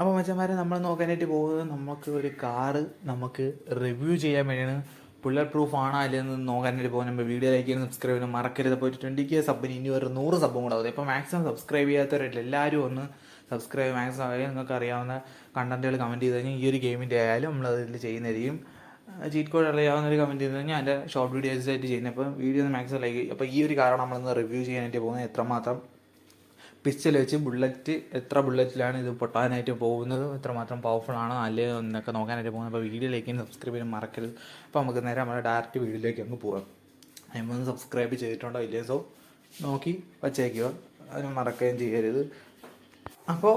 അപ്പോൾ മച്ചന്മാരെ നമ്മൾ നോക്കാനായിട്ട് പോകുന്നത് നമുക്ക് ഒരു കാറ് നമുക്ക് റിവ്യൂ ചെയ്യാൻ വേണ്ടിയാണ്. പുള്ളർ പ്രൂഫ് ആണോ അല്ലെന്ന് നോക്കാനായിട്ട് പോകുന്നത്. നമ്മൾ വീഡിയോ ലൈക്ക് ചെയ്യാൻ സബ്സ്ക്രൈബ് ചെയ്യാൻ മറക്കരുത്. പോയിട്ട് ട്വന്റി കെ സബിന് ഇനി ഒരു നൂറ് സബ്ബും കൂടെ ആവും ഇപ്പോൾ മാക്സിമം സബ്സ്ക്രൈബ് ചെയ്യാത്തവരായിട്ടില്ല എല്ലാവരും ഒന്ന് സബ്സ്ക്രൈബ് മാക്സിമം ആയാലും നിങ്ങൾക്ക് അറിയാവുന്ന കണ്ടന്റുകൾ കമന്റ് ചെയ്ത് കഴിഞ്ഞാൽ ഈ ഒരു ഗെയിമിന്റെ ആയാലും നമ്മൾ അതിൽ ചെയ്യുന്നതായിരിക്കും. ചീറ്റ് കോഡ് അറിയാവുന്ന ഒരു കമന്റ് ചെയ്ത് കഴിഞ്ഞാൽ എന്റെ ഷോർട്ട് വീഡിയോസ് ആയിട്ട് ചെയ്യുന്നത്. അപ്പോൾ വീഡിയോ മാക്സിമം ലൈക്ക് അപ്പോൾ ഈ ഒരു കാരണം നമ്മളൊന്ന് റിവ്യൂ ചെയ്യാനായിട്ട് പോകുന്നത്. എത്രമാത്രം പിസ്റ്റൽ വെച്ച് ബുള്ളറ്റ് എത്ര ബുള്ളറ്റിലാണ് ഇത് പൊട്ടാനായിട്ട് പോകുന്നത് എത്രമാത്രം പവർഫുൾ ആണോ അല്ലേ എന്നൊക്കെ നോക്കാനായിട്ട് പോകുന്നത്. അപ്പോൾ വീഡിയോയിലേക്ക് സബ്സ്ക്രൈബ് ചെയ്യാൻ മറക്കരുത്. അപ്പോൾ നമുക്ക് നേരെ നമ്മുടെ ഡയറക്റ്റ് വീഡിയോയിലേക്ക് അങ്ങ് പോകാം അതിമൊന്ന് സബ്സ്ക്രൈബ് ചെയ്തിട്ടുണ്ടോ ഇല്ലേ? സോ നോക്കി വച്ചേക്കുക അതിന് മറക്കുകയും ചെയ്യരുത്. അപ്പോൾ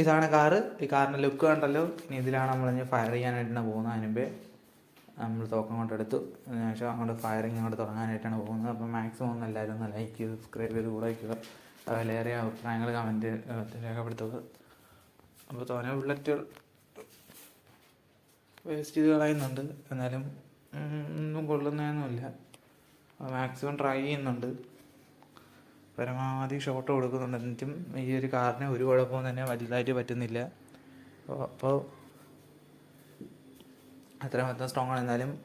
ഇതാണ് കാറ് ഈ കാറിന്റെ ലുക്ക് കണ്ടല്ലോ. ഇനി ഇതിലാണ് നമ്മൾ ഇനി ഫയർ ചെയ്യാനായിട്ടാണ് പോകുന്നത് അതിന് മുമ്പേ. നമ്മൾ തോക്കം കൊണ്ടെടുത്തു അതിനുശേഷം അങ്ങോട്ട് ഫയറിങ് അങ്ങോട്ട് തുടങ്ങാനായിട്ടാണ് പോകുന്നത്. അപ്പോൾ മാക്സിമം ഒന്ന് എല്ലാവരും ഒന്ന് ലൈക്ക് ചെയ്ത് സബ്സ്ക്രൈബ് ചെയ്ത് കൂടെ വയ്ക്കുക. അതിലേറെ അഭിപ്രായങ്ങൾ കമന്റ് രേഖപ്പെടുത്തുക അപ്പോൾ തോനെ ബുള്ളറ്റുകൾ വേസ്റ്റ് ചെയ്ത് കളയുന്നുണ്ട്. എന്നാലും ഒന്നും കൊള്ളുന്നതൊന്നുമില്ല. മാക്സിമം ട്രൈ ചെയ്യുന്നുണ്ട്. പരമാവധി ഷോട്ട് കൊടുക്കുന്നുണ്ട്. എന്നിട്ടും ഈ ഒരു കാറിന് ഒരു കുഴപ്പവും തന്നെ വലുതായിട്ട് പറ്റുന്നില്ല. അപ്പോൾ അത്ര മൊത്തം സ്ട്രോങ് ആണ്. എന്നാലും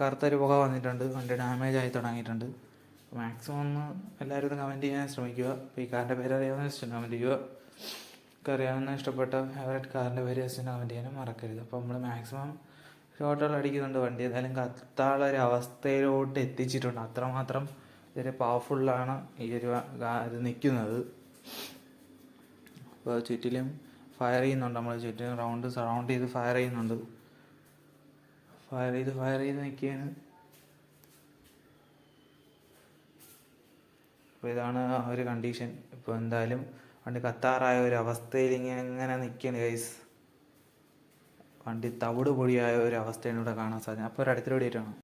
കറുത്തൊരു പുക വന്നിട്ടുണ്ട്. വണ്ടി ഡാമേജ് ആയി തുടങ്ങിയിട്ടുണ്ട്. മാക്സിമം ഒന്ന് എല്ലാവരും ഒന്ന് കമന്റ് ചെയ്യാൻ ശ്രമിക്കുക. അപ്പോൾ ഈ കാറിന്റെ പേര് അറിയാവുന്ന ജസ്റ്റ് കമന്റ് ചെയ്യുക. ഒക്കെ അറിയാവുന്ന ഇഷ്ടപ്പെട്ട ഫേവറേറ്റ് കാറിന്റെ പേര് ജസ്റ്റ് കമന്റ് ചെയ്യാനും മറക്കരുത്. അപ്പോൾ നമ്മൾ മാക്സിമം ഷോട്ടുകൾ അടിക്കുന്നുണ്ട് വണ്ടി. എന്തായാലും കത്താള ഒരു അവസ്ഥയിലോട്ട് എത്തിച്ചിട്ടുണ്ട്. അത്രമാത്രം ഇതൊരു പവർഫുള്ളാണ് ഈ ഒരു ഇത് നിൽക്കുന്നത്. അപ്പോൾ ചുറ്റിലും ഫയർ ചെയ്യുന്നുണ്ട്. നമ്മൾ ചുറ്റിലും റൗണ്ട് സറൗണ്ട് ചെയ്ത് ഫയർ ചെയ്യുന്നുണ്ട്. ഫയർ ചെയ്ത് ഫയർ ചെയ്ത് നിൽക്കുകയാണ്. അപ്പോൾ ഇതാണ് ആ ഒരു കണ്ടീഷൻ ഇപ്പോൾ എന്തായാലും വണ്ടി കത്താറായ ഒരു അവസ്ഥയിൽ ഇങ്ങനെ നിൽക്കുകയാണ് ഗൈസ് വണ്ടി തവിട് പൊടിയായ ഒരു അവസ്ഥയാണ് ഇവിടെ കാണാൻ സാധിക്കുന്നത് അപ്പോൾ ഒരു അടുത്ത വീഡിയോ ആണ്